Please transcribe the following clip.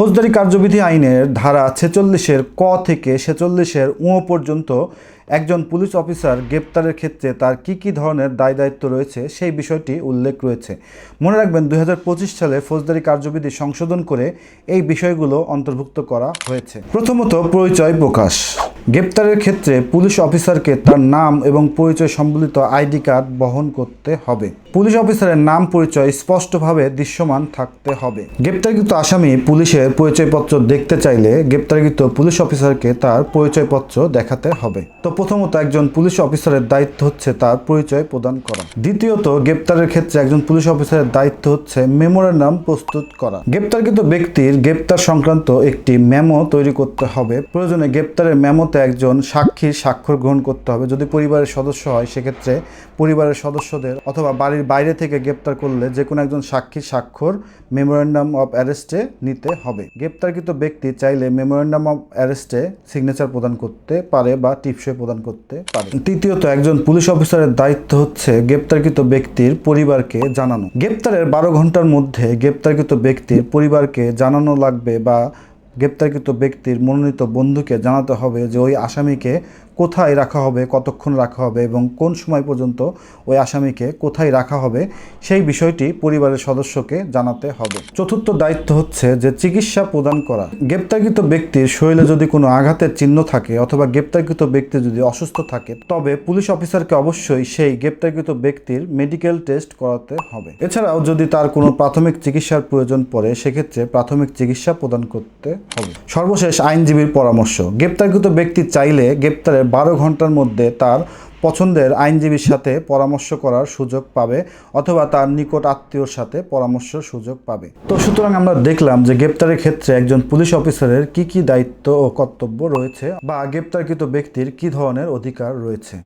ফৌজদারি কার্যবিধি আইনের ধারা ছেচল্লিশের ক থেকে ছেচল্লিশের উ পর্যন্ত একজন পুলিশ অফিসার গ্রেপ্তারের ক্ষেত্রে তার কি কি ধরনের দায় দায়িত্ব রয়েছে সেই বিষয়টি উল্লেখ রয়েছে। মনে রাখবেন দুই হাজার পঁচিশ সালে ফৌজদারি কার্যবিধি সংশোধন করে এই বিষয়গুলো অন্তর্ভুক্ত করা হয়েছে। প্রথমত পরিচয় প্রকাশ। গ্রেপ্তারের ক্ষেত্রে পুলিশ অফিসারকে তার নাম এবং পরিচয় সম্বলিত আইডি কার্ড বহন করতে হবে। পুলিশ অফিসারের নাম পরিচয় স্পষ্টভাবে দৃশ্যমান থাকতে হবে। গ্রেপ্তারকৃত আসামি পুলিশের পরিচয়পত্র দেখতে চাইলে গ্রেপ্তারকৃত পুলিশ অফিসারকে তার পরিচয়পত্র দেখাতে হবে। তো প্রথমত একজন পুলিশ অফিসারের দায়িত্ব হচ্ছে তার পরিচয় প্রদান করা। দ্বিতীয়ত, গ্রেপ্তারের ক্ষেত্রে একজন পুলিশ অফিসারের দায়িত্ব হচ্ছে মেমোরেন্ডাম প্রস্তুত করা। গ্রেপ্তারকৃত ব্যক্তির গ্রেপ্তার সংক্রান্ত একটি মেমো তৈরি করতে হবে। প্রয়োজনে গ্রেপ্তারের মেমোতে একজন সাক্ষীর স্বাক্ষর গ্রহণ করতে হবে। যদি পরিবারের সদস্য হয়, সেক্ষেত্রে পরিবারের সদস্যদের অথবা বাড়ির বাইরে থেকে গ্রেপ্তার করলে যে কোনো একজন সাক্ষীর স্বাক্ষর মেমোরেন্ডাম অফ অ্যারেস্টে নিতে হবে। গ্রেপ্তারকৃত ব্যক্তি চাইলে মেমোরেন্ডাম অফ অ্যারেস্টে সিগনেচার প্রদান করতে পারে বা টিপসই প্রদান করতে পারে। তৃতীয়ত, একজন পুলিশ অফিসারের দায়িত্ব হচ্ছে গ্রেপ্তারকৃত ব্যক্তির পরিবারকে জানানো। গ্রেপ্তারের বারো ঘণ্টার মধ্যে গ্রেপ্তারকৃত ব্যক্তির পরিবারকে জানানো লাগবে বা গ্রেপ্তারকৃত ব্যক্তির মনোনীত বন্ধুকে জানাতে হবে যে ওই আসামিকে কোথায় রাখা হবে, কতক্ষণ রাখা হবে এবং কোন সময় পর্যন্ত ওই আসামিকে কোথায় রাখা হবে সেই বিষয়টি পরিবারের সদস্যকে জানাতে হবে। চতুর্থ দায়িত্ব হচ্ছে যে চিকিৎসা প্রদান করা। গ্রেপ্তারকৃত ব্যক্তির শরীরে যদি কোনো আঘাতের চিহ্ন থাকে অথবা গ্রেপ্তারকৃত ব্যক্তি যদি অসুস্থ থাকে, তবে পুলিশ অফিসারকে অবশ্যই সেই গ্রেপ্তারকৃত ব্যক্তির মেডিকেল টেস্ট করাতে হবে। এছাড়াও যদি তার কোনো প্রাথমিক চিকিৎসার প্রয়োজন পড়ে, সেক্ষেত্রে প্রাথমিক চিকিৎসা প্রদান করতে সর্বশেষ আইনজীবীর পরামর্শ, গ্রেপ্তারকৃত ব্যক্তি চাইলে গ্রেপ্তারের বারো ঘণ্টার মধ্যে তার পছন্দের আইনজীবীর সাথে পরামর্শ করার সুযোগ পাবে অথবা তার নিকট আত্মীয়র সাথে পরামর্শ সুযোগ পাবে। তো সুতরাং আমরা দেখলাম যে গ্রেপ্তারের ক্ষেত্রে একজন পুলিশ অফিসারের কি কি দায়িত্ব ও কর্তব্য রয়েছে বা গ্রেপ্তারকৃত ব্যক্তির কি ধরনের অধিকার রয়েছে।